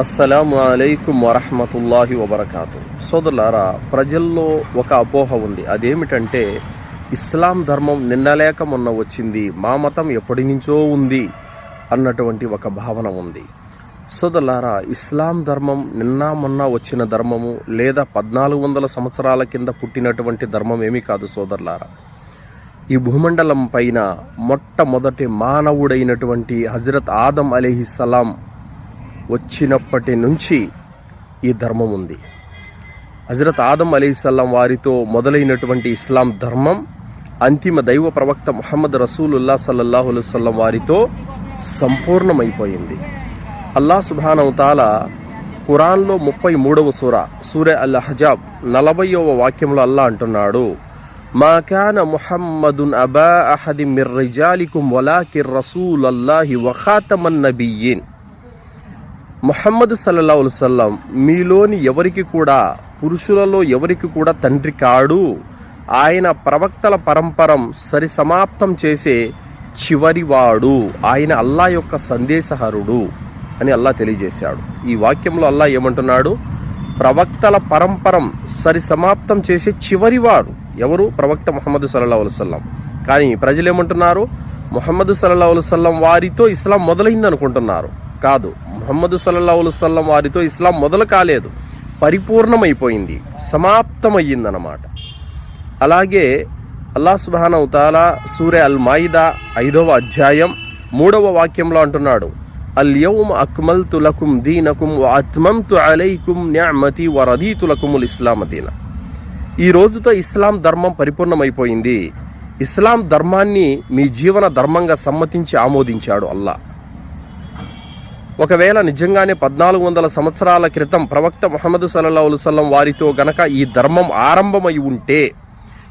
అస్సలాము అలైకుం వరహమతుల్లాహి వబర్కాతు సోదరులారా ప్రజల్లో ఒక అపోహ ఉంది. అదేమిటంటే ఇస్లాం ధర్మం నిన్నలేక మొన్న వచ్చింది. మా మతం ఎప్పటి నుంచో ఉంది అన్నటువంటి ఒక భావన ఉంది. సోదరులారా ఇస్లాం ధర్మం నిన్న మొన్న వచ్చిన ధర్మము లేదా పద్నాలుగు వందల సంవత్సరాల కింద పుట్టినటువంటి ధర్మం ఏమీ కాదు సోదరులారా. ఈ భూమండలం పైన మొట్టమొదటి మానవుడైనటువంటి హజరత్ ఆదం అలీహిస్సలాం వచ్చినప్పటి నుంచి ఈ ధర్మం ఉంది. హజరత్ ఆదం అలీసల్లం వారితో మొదలైనటువంటి ఇస్లాం ధర్మం అంతిమ దైవ ప్రవక్త ముహమ్మద్ రసూలుల్లా సల్లల్లాహు వారితో సంపూర్ణమైపోయింది. అల్లా సుబానవతాల ఖురాన్లో ముప్పై మూడవ సూర సూర్య అల్ హజాబ్ నలభైవ వాక్యంలో అల్లా అంటున్నాడు మా కాన ముహమ్మదున్ అబా అహది మిర్ రిజాలికుం వలాకిర్ రసూల్ అల్లాహి వఖాతమన్ నబియ్యిన్. మొహమ్మద్ సల్లల్లా సల్లం మీలోని ఎవరికి కూడా పురుషులలో ఎవరికి కూడా తండ్రి కాడు. ఆయన ప్రవక్తల పరంపరం సరి సమాప్తం చేసే చివరివాడు ఆయన అల్లా యొక్క సందేశహరుడు అని అల్లా తెలియజేశాడు. ఈ వాక్యంలో అల్లా ఏమంటున్నాడు? ప్రవక్తల పరంపరం సరి సమాప్తం చేసే చివరివాడు ఎవరు? ప్రవక్త ముహమ్మద్ సల్లల్లా సల్లం కానీ ప్రజలు ఏమంటున్నారు? ముహమ్మద్ సల్లల్లా సల్లం వారితో ఇస్లాం మొదలైంది అనుకుంటున్నారు కాదు. ముహమ్మద్ సల్లల్లా సల్లం వారితో ఇస్లాం మొదలు కాలేదు. పరిపూర్ణమైపోయింది. సమాప్తమయ్యిందన్నమాట. అలాగే అల్లా ఉతాలా సూర్య అల్ మాయిదా ఐదవ అధ్యాయం మూడవ వాక్యంలో అంటున్నాడు. అల్యౌమ్ అక్మల్ తులకుం దీనకుం అత్మం తు అలైకుం న్యామతి వరదీ తులకుముల్ ఇస్లాం దీన. ఈ రోజుతో ఇస్లాం ధర్మం పరిపూర్ణమైపోయింది. ఇస్లాం ధర్మాన్ని మీ జీవన ధర్మంగా సమ్మతించి ఆమోదించాడు అల్లా ఒకవేళ నిజంగానే పద్నాలుగు వందల సంవత్సరాల క్రితం ప్రవక్త ముహమ్మద్ సల్లల్లా అలుసల్లం వారితో గనక ఈ ధర్మం ఆరంభమై ఉంటే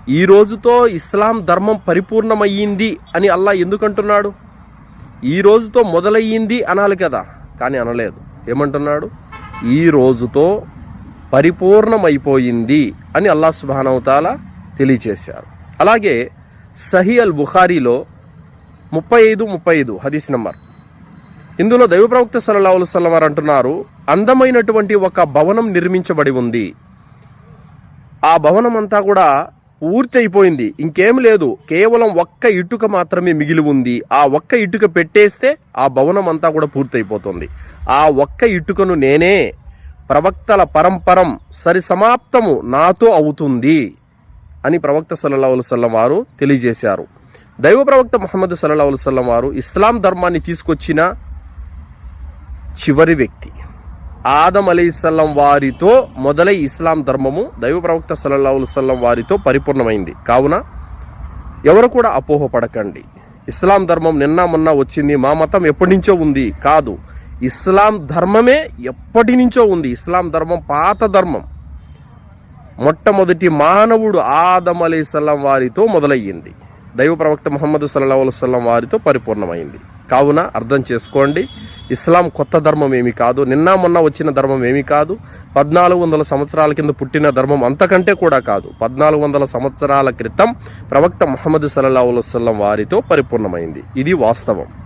ఈ రోజుతో ఇస్లాం ధర్మం పరిపూర్ణమయ్యింది అని అల్లా ఎందుకంటున్నాడు? ఈ రోజుతో మొదలయ్యింది అనాలి కదా కానీ అనలేదు. ఏమంటున్నాడు? ఈ రోజుతో పరిపూర్ణమైపోయింది అని అల్లా సుబానవతాల తెలియచేశారు. అలాగే సహీ అల్ బుఖారీలో ముప్పై ఐదు ముప్పై ఐదు హదీస్ నంబర్ ఇందులో దైవ ప్రవక్త సలహాలు అలైహి అంటున్నారు అందమైనటువంటి ఒక భవనం నిర్మించబడి ఉంది. ఆ భవనం అంతా కూడా పూర్తి అయిపోయింది. ఇంకేం లేదు. కేవలం ఒక్క ఇటుక మాత్రమే మిగిలి ఉంది. ఆ ఒక్క ఇటుక పెట్టేస్తే ఆ భవనం అంతా కూడా పూర్తి అయిపోతుంది. ఆ ఒక్క ఇటుకను నేనే ప్రవక్తల పరంపరం సరి సమాప్తము నాతో అవుతుంది అని ప్రవక్త సల్లల్లాహు అలైహి వారు తెలియజేశారు. దైవ ప్రవక్త ముహమ్మద్ సల్లల్లాహు వారు ఇస్లాం ధర్మాన్ని తీసుకొచ్చిన చివరి వ్యక్తి. ఆదం అలీసల్లం వారితో మొదలై ఇస్లాం ధర్మము దైవ ప్రవక్త సల్లల్లాహు సల్లం వారితో పరిపూర్ణమైంది. కావున ఎవరు కూడా అపోహపడకండి. ఇస్లాం ధర్మం నిన్న మొన్న వచ్చింది మా మతం ఎప్పటి నుంచో ఉంది కాదు. ఇస్లాం ధర్మమే ఎప్పటి నుంచో ఉంది. ఇస్లాం ధర్మం పాత ధర్మం. మొట్టమొదటి మానవుడు ఆదం అలీసల్లం వారితో మొదలయ్యింది. దైవ ప్రవక్త ముహమ్మద్ సల్లా వారితో పరిపూర్ణమైంది. కావున అర్థం చేసుకోండి ఇస్లాం కొత్త ధర్మం ఏమి కాదు. నిన్న మొన్న వచ్చిన ధర్మం ఏమి కాదు. పద్నాలుగు వందల సంవత్సరాల కింద పుట్టిన ధర్మం అంతకంటే కూడా కాదు. పద్నాలుగు వందల సంవత్సరాల క్రితం ప్రవక్త మహమ్మద్ సల్లా వసల్లం వారితో పరిపూర్ణమైంది. ఇది వాస్తవం.